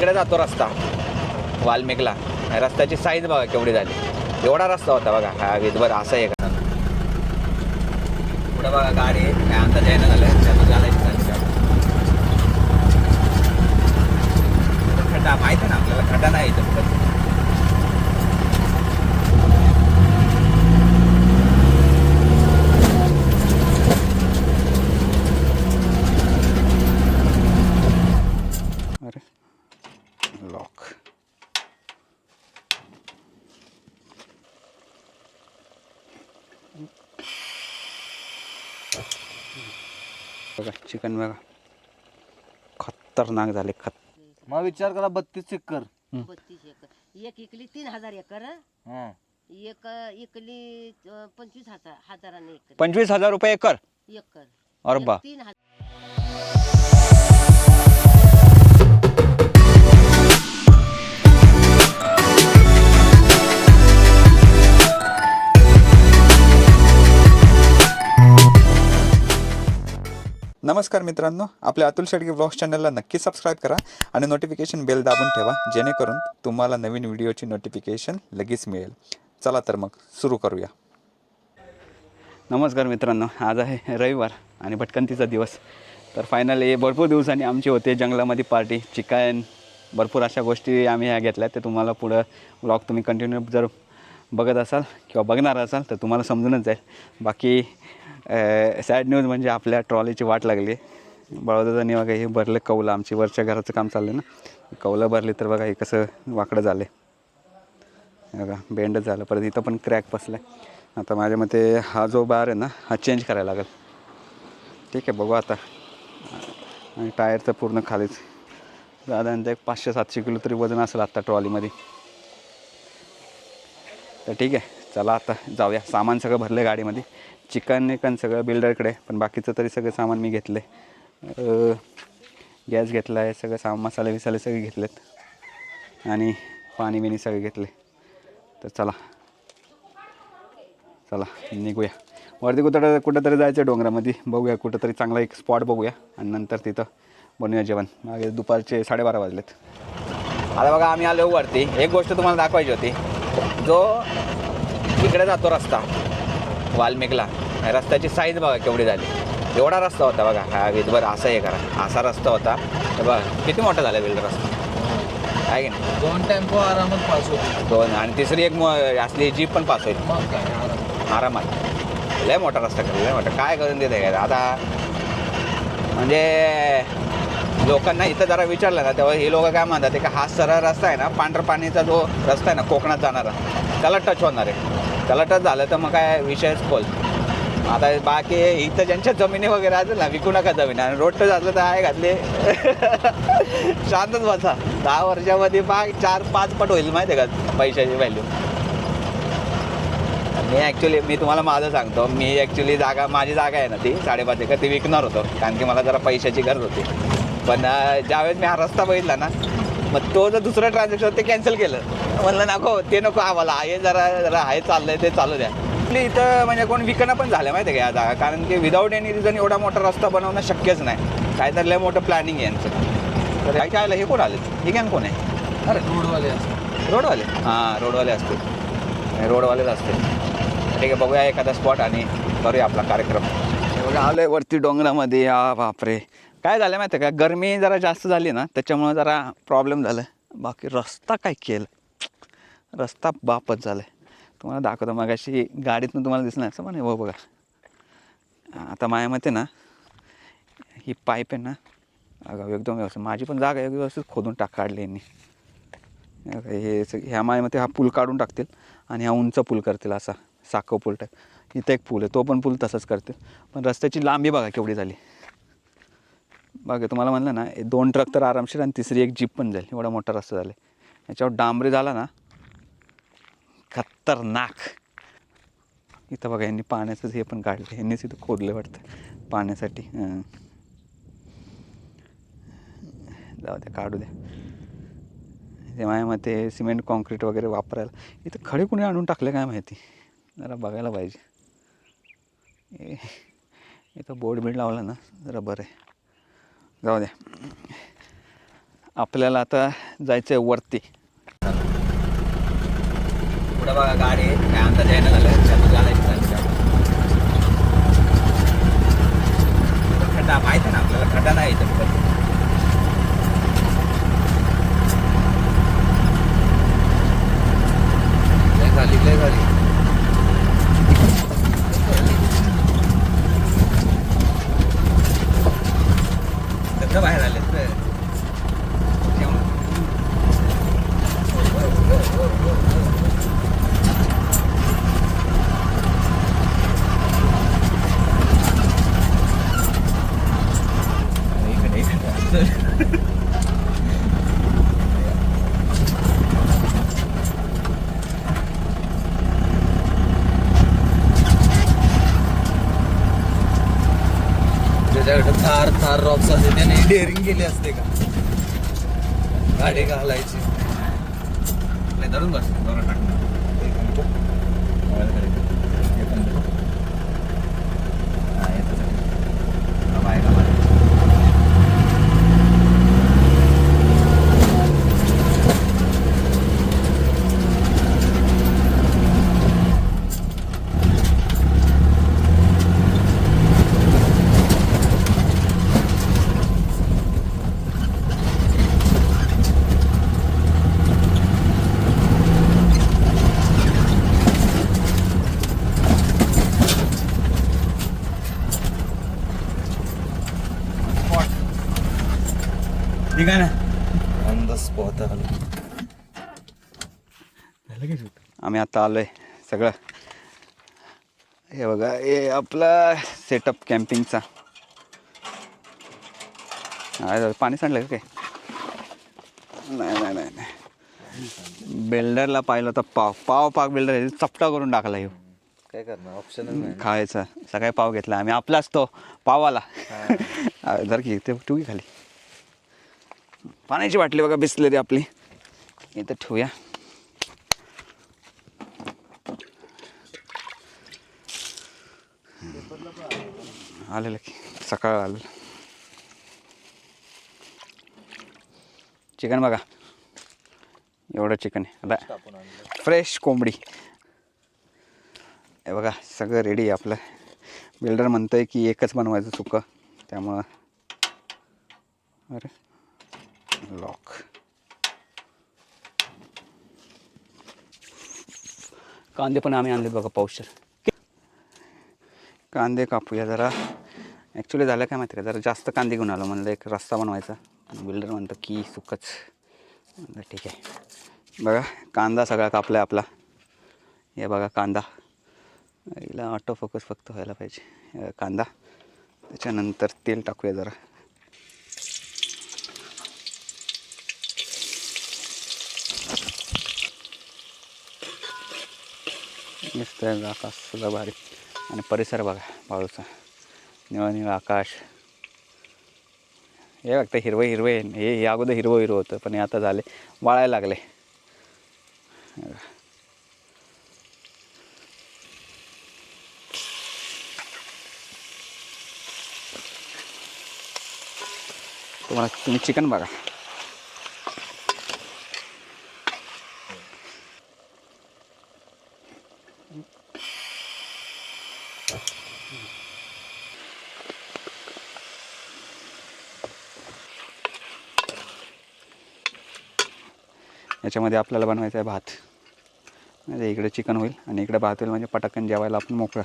तिकडे जातो रस्ता. वाल्मिकला. रस्त्याची साईज बघा केवढी झाली. एवढा रस्ता होता बघा. हा विधभर असं आहे का पुढे बघा गाडी. काय अंदाज यायला झालं? खड्डा माहिती आहे ना आपल्याला? खड्डा नाही इथं कुठं. अरे लॉक बघा चिकन बघा. खतरनाक झाले खत. मग विचार करा बत्तीस एकर. बत्तीस एकर. एक इकली तीन हजार एकर हं? एक इकली अं, पंचवीस हजार हजाराने एकर. पंचवीस हजार रुपये एकर. एकर. अरे एक बा. तीन हजार नमस्कार मित्रांनो आपल्या अतुल शेडगे ब्लॉग्स चॅनलला नक्की सबस्क्राईब करा आणि नोटिफिकेशन बेल दाबून ठेवा जेणेकरून तुम्हाला नवीन व्हिडिओची नोटिफिकेशन लगेच मिळेल. चला तर मग सुरू करूया. नमस्कार मित्रांनो आज आहे रविवार आणि भटकंतीचा दिवस. तर फायनली भरपूर दिवसांनी आमची होते जंगलामध्ये पार्टी चिकन भरपूर अशा गोष्टी आम्ही ह्या घेतल्या. ते तुम्हाला पुढं ब्लॉग तुम्ही कंटिन्यू जर बघत असाल किंवा बघणार असाल तर तुम्हाला समजूनच जाईल. बाकी सॅड न्यूज म्हणजे आपल्या ट्रॉलीची वाट लागली. बळवदानी बघा हे भरलं कौलं आमची. वरच्या घराचं काम चाललं ना. कौलं भरली तर बघा हे कसं वाकडं झालं बघा बेंडच झालं. परत इथं पण क्रॅक बसला आहे आता माझ्या मते हा जो बार आहे ना हा चेंज करायला लागेल. ठीक आहे बघू आता. आणि टायर तर पूर्ण खालीच. साधारणतः एक पाचशे सातशे किलो तरी वजन असेल आत्ता ट्रॉलीमध्ये तर ठीक आहे चला आता जाऊया. सामान सगळं भरलं गाडीमध्ये. चिकन निकन सगळं बिल्डरकडे पण बाकीचं तरी सगळं सामान मी घेतले गॅस घेतला आहे सगळं सामान मसाले बिसाले सगळे घेतलेत. आणि पाणी बिणी सगळे घेतले. तर चला. चला निघूया. वरती कुठं कुठंतरी जायचं डोंगरामध्ये. बघूया कुठंतरी चांगला एक स्पॉट बघूया. आणि नंतर तिथं बनवूया जेवण. मागे दुपारचे साडेबारा वाजलेत. आता बघा आम्ही आलो वरती. एक गोष्ट तुम्हाला दाखवायची होती. जो तिकडे जातो रस्ता वाल्मिकला. रस्त्याची साईज बघा केवढी झाली. एवढा रस्ता होता बघा. हा विधभर असं हे करा. असा रस्ता होता. हे बघा किती मोठा झाला बिल्डर रस्ता? आहे की नाही? दोन टेम्पो आरामात पास होते दोन आणि तिसरी एक मो- असली जीप पण पास होईल. मग काय आरामात. आरामात. लय मोठा रस्ता करेल लय मोठा. काय करून देते काय आता म्हणजे लोकांना इथं जरा विचारलं ना तेव्हा हे लोक काय म्हणतात की हा सरळ रस्ता आहे ना? पांढर पाणीचा जो रस्ता आहे ना कोकणात जाणारा त्याला टच होणार आहे. त्याला टच झालं तर मग काय विषयच खोल. आता बाकी इथं ज्यांच्या जमिनी वगैरे असेल ना विकू नका जमीन. आणि रोड टच असलं तर आहे घातले. शांतच बसा. दहा वर्षामध्ये बाग चार पाच पट होईल माहिती आहे का पैशाची व्हॅल्यू मी ॲक्च्युली मी तुम्हाला माझं सांगतो. मी ॲक्च्युली जागा माझी जागा आहे ना ती साडेपाच एकर ती विकणार होतो. कारण की मला जरा पैशाची गरज होती. पण ज्यावेळेस मी हा रस्ता बघितला ना मग तो जर दुसरं ट्रान्झॅक्शन ते कॅन्सल केलं. म्हणलं नको ते नको आम्हाला. हे जरा जरा आहे चाललंय ते चालू द्या. आपली इथं म्हणजे कोण विकणं पण झालं माहिती आहे का या जागा. कारण की विदाऊट एनी रिझन एवढा मोठा रस्ता बनवणं शक्यच नाही. काहीतरी लय मोठं प्लॅनिंग आहे यांचं. तर काय आलं? हे कोण आले? हे गॅन कोण आहे? अरे. रोडवाले असतात रोडवाले? हां रोडवाले असतील. रोडवालेच असतील. ठीक आहे बघूया एखादा स्पॉट आणि करूया आपला कार्यक्रम. हे बघा आलोय वरती डोंगरामध्ये. आ बापरे. काय झालं माहिती आहे का? गरमी जरा जास्त झाली ना त्याच्यामुळं जरा प्रॉब्लेम झालं बाकी रस्ता काय केलं? रस्ता बापच झालं तुम्हाला दाखवतो मग अशी गाडीतून तुम्हाला दिसणार असं म्हणे हो बघा. आता माझ्या मते ना ही पाईप आहे ना अगं एकदम व्यवस्थित माझी पण जागा एक व्यवस्थित खोदून टाक काढली यांनी. हे सग- ह्या मायामध्ये हा पूल काढून टाकतील आणि हा उंच पूल करतील असा साखव पूल टाक. इथं एक पूल आहे तो पण पूल तसंच करतील. पण रस्त्याची लांबी बघा केवढी झाली. बघा तुम्हाला म्हणलं ना दोन ट्रक तर आरामशीर आणि तिसरी एक जीप पण जाईल एवढा मोठा रस्ता झाला याच्यावर डांबरी झाला ना खतरनाक. इथं बघा यांनी पाण्याचं हे पण काढलं यांनीच इथं खोदलं वाटतं पाण्यासाठी. जाऊ द्या काढू द्या. ते माझ्या मते सिमेंट कॉन्क्रीट वगैरे वापरायला. इथं खडे कुणी आणून टाकले काय माहिती? जरा बघायला पाहिजे. ए, इथं बोर्ड बीड लावला ना जरा बरं आहे. जाऊ द्या आपल्याला आता जायचं आहे वरती. पुढं बघा गाडी काय आमचा जायला झालं त्यातून घालायची खड्डा माहिती आहे ना आपल्याला? खड्डा नाही इथं कुठं. लय खाली लय खाली सगळं बाहेर आले तर इकडे इकडे त्याच्याकडे थार थार रॉक्स असते त्याने डेअरिंग केली असते का? गाडी घालायची. नाही, धरून बस बरं टाकणार मोबाईल खाली ठेव. हे पण धर. हा, येतच आहे. हा, बाहेर आला. ठीक आहे ना ऑन द स्पॉट आलो आम्ही आता आलो आहे सगळं. हे बघा हे आपला सेटअप कॅम्पिंगचा पाणी सांडलं का काय नाही नाही नाही नाही. बिल्डरला पाहिलं तर पाव पाव पाक बिल्डर चपटा करून टाकला ह्यो. काय करणार? ऑप्शनच नाही. खायचा. सकाळी पाव घेतला. आम्ही आपलाच तो पावाला. जर की ते ठेवू की खाली? पाण्याची बाटली बघा बिसलेरी आपली. इथं ठेवूया. आलेलं की? सकाळ आलेलं. चिकन बघा. एवढं चिकन आहे. आता फ्रेश कोंबडी. हे बघा सगळं रेडी आहे आपलं. बिल्डर म्हणतं आहे की एकच बनवायचं सुकं. त्यामुळं अरे. लॉक कांदे पण आम्ही आणले बघा पावशर. कांदे कापूया जरा. ॲक्च्युली झालं काय माहिती का? जरा जास्त कांदे घेऊन आलो. म्हणलं एक रस्ता बनवायचा. बिल्डर म्हणतो की सुकच. म्हणलं ठीक आहे. बघा कांदा सगळा कापला आहे आपला. हे बघा कांदा. हिला ऑटो फोकस फक्त व्हायला पाहिजे. कांदा. त्याच्यानंतर तेल टाकूया जरा. मस्त आकाश सुद्धा भारी. आणि परिसर बघा बाळूचा निवळ निवळ आकाश. हे बघतं हिरवं हिरवे हे हे अगोदर हिरवं हिरवं होतं पण हे आता झाले वाळायला लागले. तुम्हाला तुम्ही चिकन बघा. ह्याच्यामध्ये आपल्याला बनवायचं आहे भात. म्हणजे इकडे चिकन होईल आणि इकडे भात होईल. म्हणजे पटकन जेवायला आपण मोकळं.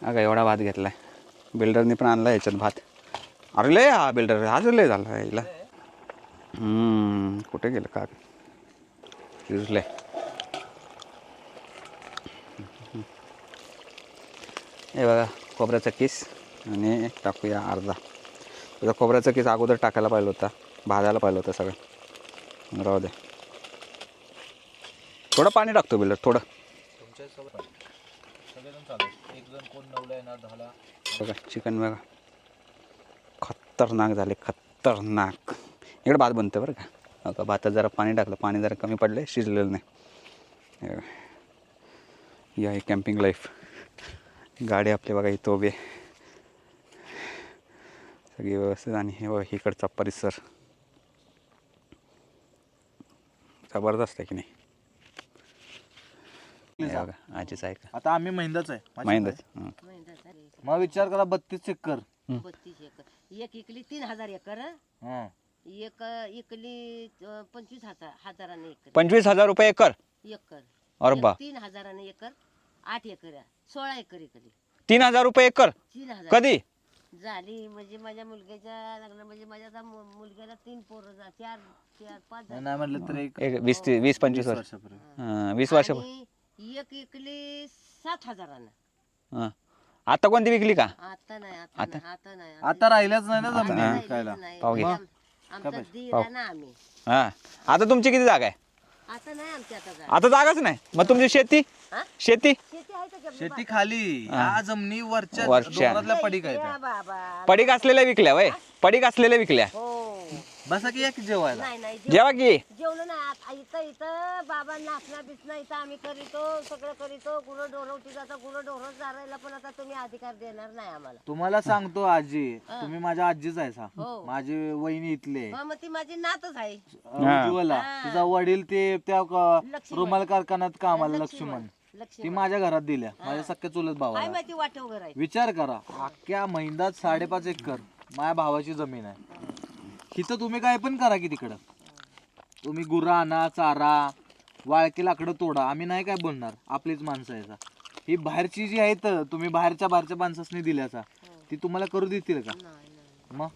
अगं एवढा भात घेतला आहे बिल्डरनी पण आणला याच्यात भात. अरे लय हा बिल्डर. आज लय झाला याला कुठे गेलं का शिजले हे बघा खोबऱ्याचा किस आणि टाकूया अर्धा. त्याचा खोबऱ्याचा किस अगोदर टाकायला पाहिजे होता. भाजायला पाहिलं होतं सगळं. राहू दे. थोडं पाणी टाकतो बिलर थोडं. बघा चिकन बघा. खतरनाक झाले खतरनाक. इकडे भात बनतं बरं का. आता भातात जरा पाणी टाकलं पाणी जरा कमी पडलं शिजलेलं नाही. या आहे कॅम्पिंग लाईफ गाडी आपली बघा इथं उभी सगळी व्यवस्थित आणि हे इकडचा परिसर. जबरदस्त आहे की नाही? हे बघा आजीच आहे का आता आम्ही महिंदाच आहे. माझी महिंदच काय? हं. महिन्याचा रे. मग विचार करा बत्तीस एकर. बत्तीस एकर. एक इकली तीन हजार एकर हं? हं. एक इकली अं, पंचवीस हजार हजाराने एकर. पंचवीस हजार रुपये एकर? एकर. अरे एक बा. तीन हजाराने एकर आठ एकर आहे. सोळा एकर इकली. तीन हजार रुपये एकर? तीन हजार. कधी? झाली म्हणजे माझ्या मुलग्याच्या लग्न म्हणजे माझ्या आता मु- मुलग्याला तीन पोरं जा चार चार पाच झाली. नाही म्हटलं तर एक एक वीस ते वीस पंचवीस वर्ष. हं, वीस वर्ष आणि एक इकली सात हजारानं. हं. आता कोणती विकली का? आता नाही आता नाही आता नाही. आता राहिल्याच नाही ना आता जमीन राहिलेच विकायला. नाही. पाहू घे. आम- आमचा दीर आहे ना आम्ही. हां. आता तुमची किती जागा आहे? आता नाही आमची आता जागा. आता जागाच नाही. मग तुमची शेती? हा? शेती? शेती आहे का जमली शेती खाली. या जमिनी वरच्या वरच्या. डोंगरातल्या पडीक बाबा. पडीक असलेल्या विकल्या वय. पडीक असलेल्या विकल्या. हो. बसा की एक जेवायला. नाही नाही जेव- जेव्हा की. जेवलो ना आता इथं इथं बाबा नाचना बिचना इथं आम्ही करीतो सगळं करीतो. गुरं ढोरवती जातं गुरं ढोरं चारायला पण आता तुम्ही अधिकार देणार नाही आम्हाला. तुम्हाला सांगतो आजी तुम्ही माझ्या आजीच आहे सा. हो. माझी वहिनी इथले. हा, मग ती माझी नातच आहे. उज्ज्वला. हा. तिचा वडील ते त्या क- लक्ष्मण. रुमाल कारखान्यात कामाला लक्ष्मण. ती लक्ष्मी माझ्या घरात दिल्या. माझ्या सख्या चुलत काय भावाला माहिती आहे. विचार करा अख्ख्या महिन्यात साडेपाच एकर. माझ्या भावाची जमीन आहे. इथं तुम्ही काय पण करा की तिकडं. तुम्ही गुरा आणा चारा वाळकी लाकडं तोडा. आम्ही नाही काय बोलणार. आपलीच माणसं आहे. ही बाहेरची जी आहेत तुम्ही बाहेरच्या बाहेरच्या माणसासनी दिल्याचा ती तुम्हाला करू देतील का? नाही, नाही. मग?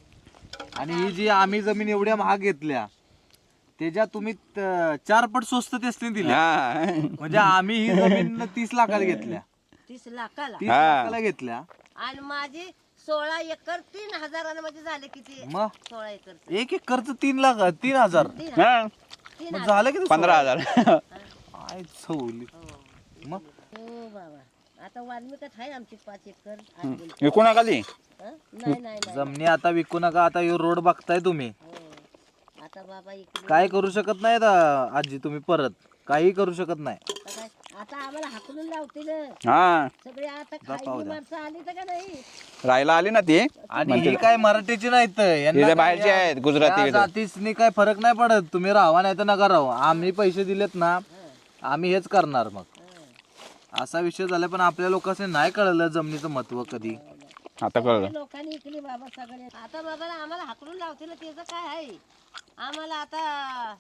आणि ही जी आम्ही जमीन एवढ्या महाग घेतल्या त्याच्या तुम्ही त- चार पट स्वस्त त्यासनी दिल्या. हां. म्हणजे आम्ही ही जमीन तीस लाखाला घेतल्या. तीस लाखाला? तीस लाखाला घेतल्या. आणि माझी सोळा एकर तीन हजारानं म्हणजे झाले किती? मग? सोळा एकर. एक एक खर्च तीन लाख तीन हजार. तीन हां. तीन मग झालं की पंधरा हजार. काय सवली हो. मग? हो बाबा. आता वाल्मिकच आहे आमची पाच एकर. आठ गुंठ. विकू नका ती. हं? नाही नाही नाही. जमिनी आता विकू नका आता ह्यो रोड बघताय तुम्ही. हो. आता बाबा इकडे काय करू शकत नाही आता आजी तुम्ही परत. काही करू शकत नाही. आता काय आता आम्हाला हाकलून लावतील हा. सगळे आता खायची माणसं आली तर का नाही? राहायला आली ना ती? आणि ही काय मराठीची नाहीत यांना बाहेरची या- आहेत, गुजराती या इथे. जातीसनी काय फरक नाही पडत. तुम्ही राहा नाही तर नका राहू आम्ही पैसे दिलेत ना आम्ही हेच करणार मग. असा विषय झाला पण आपल्या लोकांनी नाही कळलं जमिनीचं महत्त्व कधी. आता कळलं. लोकांनी इकली बाबा सगळे. आता बाबा आम्हाला हाकलून लावतील त्याचं काय आहे? आम्हाला आता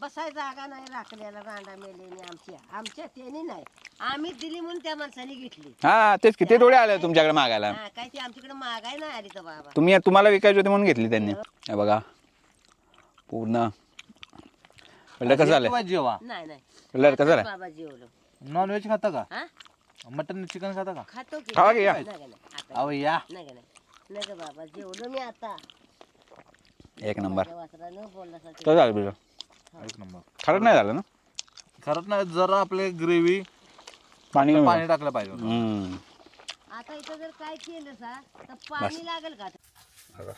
बसाय जागा नाही राखलेला रांडा मेलेनी आमच्या आमच्या त्यांनी नाही. आम्ही दिली म्हणून त्या माणसाने घेतली. हा तेच किती थोडे आले तुमच्याकडे मागायला. हा काय ती आमच्याकडे मागाय नाही आली तर बाबा. तुम्ही तुम्हाला विकायची होती म्हणून घेतली त्यांनी. हे बघा. पूर्ण. कलर कसं जेवा. नाही नाही. कलर कसं झालंय बाबा जेवलो. नॉन व्हेज खाता का? हा? मटन चिकन खाता का? खातो की. खावा की या. नाही का नाही. आता अहो या. नाही का नाही. नाही का बाबा जेवलो मी आता. एक नंबर. माझ्या वासरानं बोलण्यासाठी कसं झालं तुझं? एक नंबर. खरंच नाही झालं ना? खरंच नाही जरा आपले ग्रेव्ही पाणी पाणी टाकलं पाहिजे हम्म. आता इथं जर काय केलं सा तर पाणी लागेल का? बघा.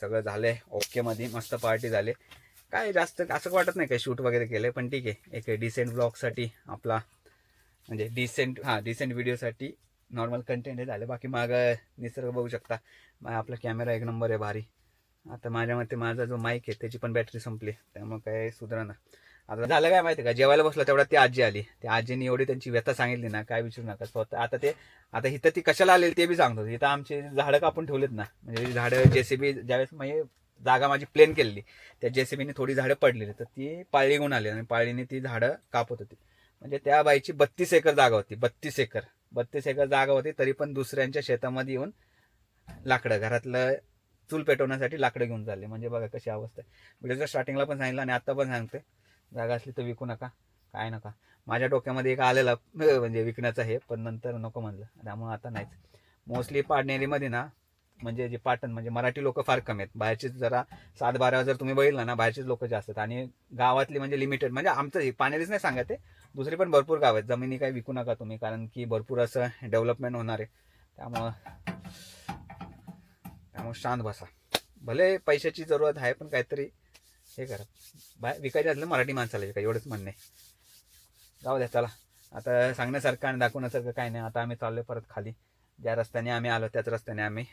सगळं झालंय. ओके मध्ये मस्त पार्टी झाली. काय जास्त असं वाटत नाही काय शूट वगैरे केलंय पण ठीक आहे. एक डिसेंट ब्लॉगसाठी आपला म्हणजे डिसेंट हां डिसेंट व्हिडिओसाठी नॉर्मल कंटेंट हे झालं. बाकी माग निसर्ग बघू शकता. आपला कॅमेरा एक नंबर आहे भारी. आता माझ्या मते माझा जो माईक आहे त्याची पण बॅटरी संपली. त्यामुळे काय सुधारणा आता झालं काय माहिती का? जेवायला बसलं तेवढा ती आजी आली. त्या आजीने एवढी त्यांची व्यथा सांगितली ना काय विचारू नका. स्वतः आता ते आता इथं ती कशाला आलेली ते बी सांगतो. इथं आमचे झाडं कापून ठेवलेत ना. म्हणजे झाडं जेसीबी ज्यावेळेस म्हणजे जागा माझी प्लेन केलेली त्या जेसीबीने थोडी झाडं पडलेली. तर ती पाळी घेऊन आली आणि पाळीने ती झाडं कापत होती. म्हणजे त्या बाईची बत्तीस एकर जागा होती. बत्तीस एकर. बत्तीस एकर जागा होती तरी पण दुसऱ्यांच्या शेतामध्ये येऊन लाकडं घरातलं चूल पेटवण्यासाठी लाकडं घेऊन चालले. म्हणजे बघा कशी अवस्था आहे. व्हिडिओच्या स्टार्टिंगला पण सांगितलं आणि आत्ता पण सांगते. जागा असली तर विकू नका. काय नका. माझ्या डोक्यामध्ये एक आलेला म्हणजे विकण्याचं हे पण नंतर नको म्हणलं. त्यामुळे आता नाहीच. मोस्टली पाडणेरीमध्ये ना म्हणजे जे पाटण म्हणजे मराठी लोक फार कमी आहेत. बाहेरचीच जरा सात बारा जर तुम्ही बघितलं ना बाहेरचेच लोक जास्त आहेत. आणि गावातली म्हणजे लिमिटेड म्हणजे आमचं हे पाणेरीच नाही सांगत ते दुसरी पण भरपूर गाव आहेत. जमिनी काही विकू नका तुम्ही कारण की भरपूर असं डेव्हलपमेंट होणार आहे. त्यामुळं त्यामुळे शांत बसा. भले पैशाची जरूरत आहे पण काहीतरी हे करा. बाय विकायचे असलं मराठी माणसाला विका एवढंच म्हणणे. जाऊ द्या चला. आता सांगण्यासारखं आणि दाखवण्यासारखं काही नाही. आता आम्ही चाललो परत खाली. ज्या रस्त्याने आम्ही आलो त्याच रस्त्याने आम्ही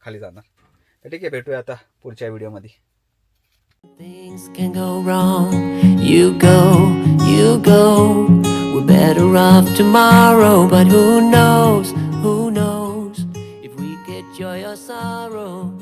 खाली जाणार. तर ठीक आहे भेटूया आता पुढच्या व्हिडिओमध्ये. Things can go wrong. You go, you go. We're better off tomorrow, but who knows? your sorrow.